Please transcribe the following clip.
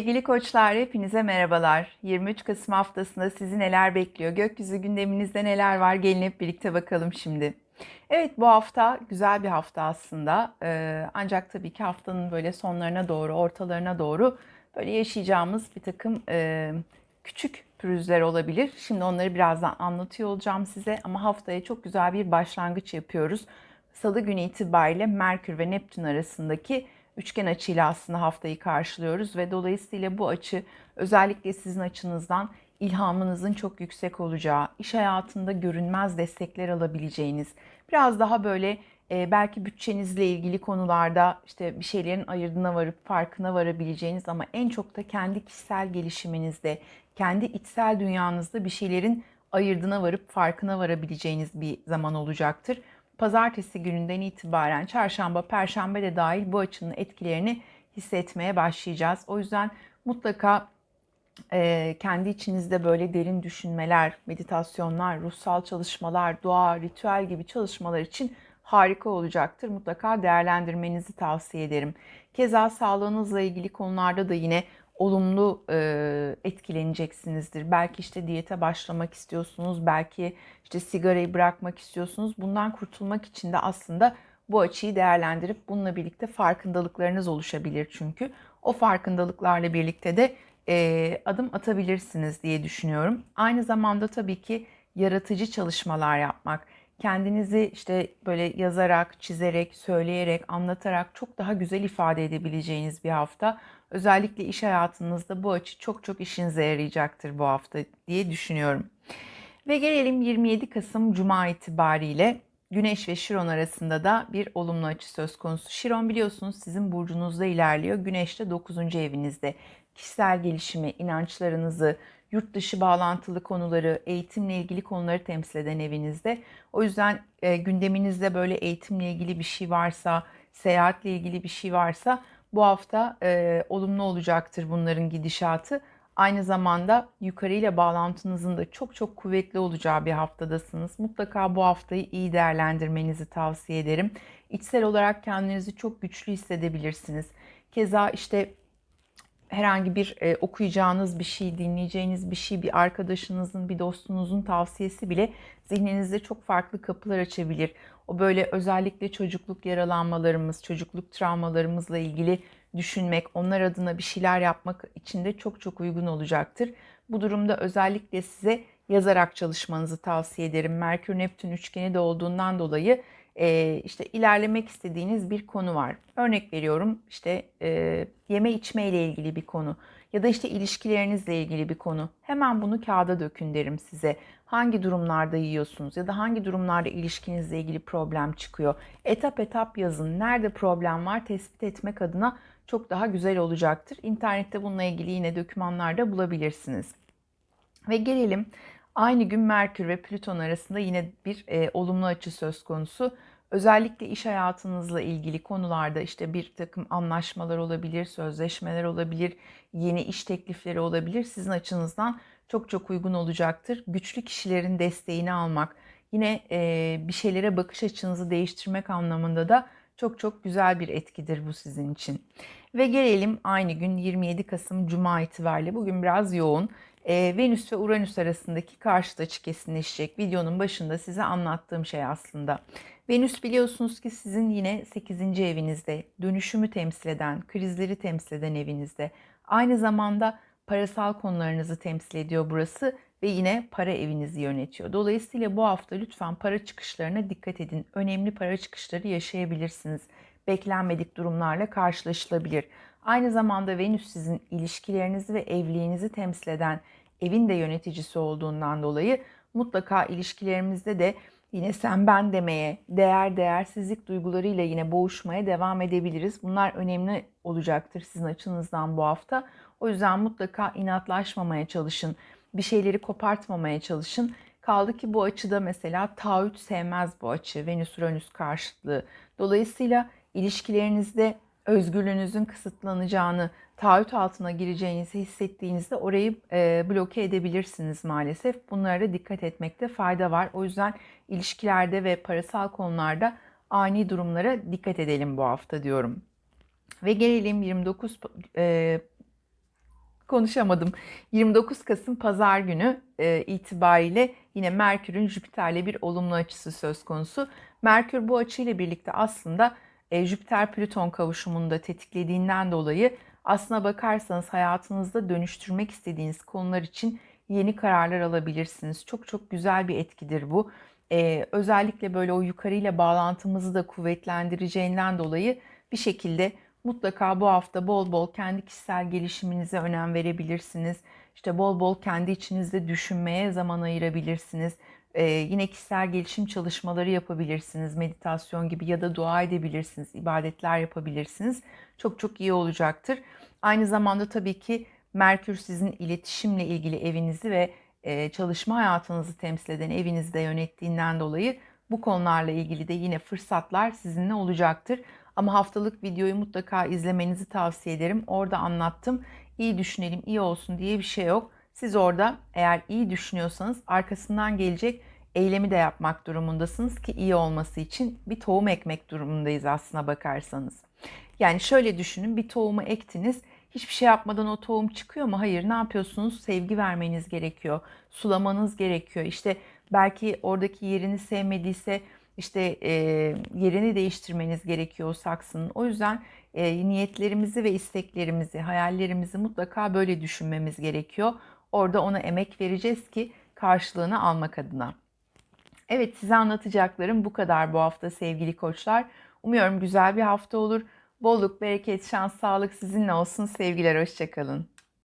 Sevgili koçlar hepinize merhabalar. 23 Kasım haftasında sizi neler bekliyor? Gökyüzü gündeminizde neler var? Gelin hep birlikte bakalım şimdi. Evet bu hafta güzel bir hafta aslında. Ee, ancak tabii ki haftanın böyle sonlarına doğru, ortalarına doğru böyle yaşayacağımız bir takım e, küçük pürüzler olabilir. Şimdi onları birazdan anlatıyor olacağım size ama haftaya çok güzel bir başlangıç yapıyoruz. Salı günü itibariyle Merkür ve Neptün arasındaki üçgen açıyla aslında haftayı karşılıyoruz ve dolayısıyla bu açı özellikle sizin açınızdan ilhamınızın çok yüksek olacağı, iş hayatında görünmez destekler alabileceğiniz, biraz daha böyle e, belki bütçenizle ilgili konularda işte bir şeylerin ayırdına varıp farkına varabileceğiniz ama en çok da kendi kişisel gelişiminizde, kendi içsel dünyanızda bir şeylerin ayırdına varıp farkına varabileceğiniz bir zaman olacaktır pazartesi gününden itibaren çarşamba, perşembe de dahil bu açının etkilerini hissetmeye başlayacağız. O yüzden mutlaka e, kendi içinizde böyle derin düşünmeler, meditasyonlar, ruhsal çalışmalar, dua, ritüel gibi çalışmalar için harika olacaktır. Mutlaka değerlendirmenizi tavsiye ederim. Keza sağlığınızla ilgili konularda da yine olumlu e, etkileneceksinizdir. Belki işte diyete başlamak istiyorsunuz, belki işte sigarayı bırakmak istiyorsunuz. Bundan kurtulmak için de aslında bu açıyı değerlendirip bununla birlikte farkındalıklarınız oluşabilir çünkü. O farkındalıklarla birlikte de e, adım atabilirsiniz diye düşünüyorum. Aynı zamanda tabii ki yaratıcı çalışmalar yapmak, kendinizi işte böyle yazarak, çizerek, söyleyerek, anlatarak çok daha güzel ifade edebileceğiniz bir hafta. Özellikle iş hayatınızda bu açı çok çok işinize yarayacaktır bu hafta diye düşünüyorum. Ve gelelim 27 Kasım Cuma itibariyle Güneş ve Şiron arasında da bir olumlu açı söz konusu. Şiron biliyorsunuz sizin burcunuzda ilerliyor. Güneş de 9. evinizde. Kişisel gelişimi, inançlarınızı, yurt dışı bağlantılı konuları, eğitimle ilgili konuları temsil eden evinizde. O yüzden e, gündeminizde böyle eğitimle ilgili bir şey varsa, seyahatle ilgili bir şey varsa bu hafta e, olumlu olacaktır bunların gidişatı. Aynı zamanda yukarıyla bağlantınızın da çok çok kuvvetli olacağı bir haftadasınız. Mutlaka bu haftayı iyi değerlendirmenizi tavsiye ederim. İçsel olarak kendinizi çok güçlü hissedebilirsiniz. Keza işte herhangi bir e, okuyacağınız bir şey, dinleyeceğiniz bir şey, bir arkadaşınızın, bir dostunuzun tavsiyesi bile zihninizde çok farklı kapılar açabilir. O böyle özellikle çocukluk yaralanmalarımız, çocukluk travmalarımızla ilgili düşünmek, onlar adına bir şeyler yapmak için de çok çok uygun olacaktır. Bu durumda özellikle size yazarak çalışmanızı tavsiye ederim. Merkür Neptün üçgeni de olduğundan dolayı e, işte ilerlemek istediğiniz bir konu var. Örnek veriyorum işte e, yeme içme ile ilgili bir konu ya da işte ilişkilerinizle ilgili bir konu. Hemen bunu kağıda dökün derim size. Hangi durumlarda yiyorsunuz ya da hangi durumlarda ilişkinizle ilgili problem çıkıyor. Etap etap yazın. Nerede problem var tespit etmek adına çok daha güzel olacaktır. İnternette bununla ilgili yine dokümanlar da bulabilirsiniz. Ve gelelim aynı gün Merkür ve Plüton arasında yine bir e, olumlu açı söz konusu. Özellikle iş hayatınızla ilgili konularda işte bir takım anlaşmalar olabilir, sözleşmeler olabilir, yeni iş teklifleri olabilir. Sizin açınızdan çok çok uygun olacaktır. Güçlü kişilerin desteğini almak, yine e, bir şeylere bakış açınızı değiştirmek anlamında da çok çok güzel bir etkidir bu sizin için. Ve gelelim aynı gün 27 Kasım Cuma itibariyle bugün biraz yoğun. E, Venüs ve Uranüs arasındaki karşıt açı kesinleşecek. Videonun başında size anlattığım şey aslında. Venüs biliyorsunuz ki sizin yine 8. evinizde, dönüşümü temsil eden, krizleri temsil eden evinizde. Aynı zamanda parasal konularınızı temsil ediyor burası ve yine para evinizi yönetiyor. Dolayısıyla bu hafta lütfen para çıkışlarına dikkat edin. Önemli para çıkışları yaşayabilirsiniz. Beklenmedik durumlarla karşılaşılabilir. Aynı zamanda Venüs sizin ilişkilerinizi ve evliliğinizi temsil eden evin de yöneticisi olduğundan dolayı mutlaka ilişkilerimizde de yine sen ben demeye, değer değersizlik duygularıyla yine boğuşmaya devam edebiliriz. Bunlar önemli olacaktır sizin açınızdan bu hafta. O yüzden mutlaka inatlaşmamaya çalışın. Bir şeyleri kopartmamaya çalışın. Kaldı ki bu açıda mesela taahhüt sevmez bu açı. Venüs-Uranüs karşıtlığı. Dolayısıyla ilişkilerinizde özgürlüğünüzün kısıtlanacağını, taahhüt altına gireceğinizi hissettiğinizde orayı e, bloke edebilirsiniz maalesef. Bunlara dikkat etmekte fayda var. O yüzden ilişkilerde ve parasal konularda ani durumlara dikkat edelim bu hafta diyorum. Ve gelelim 29 e, konuşamadım. 29 Kasım Pazar günü e, itibariyle yine Merkür'ün Jüpiter'le bir olumlu açısı söz konusu. Merkür bu açıyla birlikte aslında e, Jüpiter-Plüton kavuşumunu da tetiklediğinden dolayı aslına bakarsanız hayatınızda dönüştürmek istediğiniz konular için yeni kararlar alabilirsiniz. Çok çok güzel bir etkidir bu. Ee, özellikle böyle o yukarıyla bağlantımızı da kuvvetlendireceğinden dolayı bir şekilde mutlaka bu hafta bol bol kendi kişisel gelişiminize önem verebilirsiniz. İşte bol bol kendi içinizde düşünmeye zaman ayırabilirsiniz. Ee, yine kişisel gelişim çalışmaları yapabilirsiniz, meditasyon gibi ya da dua edebilirsiniz, ibadetler yapabilirsiniz. Çok çok iyi olacaktır. Aynı zamanda tabii ki Merkür sizin iletişimle ilgili evinizi ve e, çalışma hayatınızı temsil eden evinizde yönettiğinden dolayı bu konularla ilgili de yine fırsatlar sizinle olacaktır. Ama haftalık videoyu mutlaka izlemenizi tavsiye ederim. Orada anlattım. İyi düşünelim, iyi olsun diye bir şey yok. Siz orada eğer iyi düşünüyorsanız arkasından gelecek eylemi de yapmak durumundasınız ki iyi olması için bir tohum ekmek durumundayız aslına bakarsanız. Yani şöyle düşünün bir tohumu ektiniz. Hiçbir şey yapmadan o tohum çıkıyor mu? Hayır. Ne yapıyorsunuz? Sevgi vermeniz gerekiyor. Sulamanız gerekiyor. İşte belki oradaki yerini sevmediyse işte e, yerini değiştirmeniz gerekiyor o saksının. O yüzden e, niyetlerimizi ve isteklerimizi, hayallerimizi mutlaka böyle düşünmemiz gerekiyor. Orada ona emek vereceğiz ki karşılığını almak adına. Evet size anlatacaklarım bu kadar bu hafta sevgili koçlar. Umuyorum güzel bir hafta olur. Bolluk, bereket, şans, sağlık sizinle olsun. Sevgiler, hoşçakalın.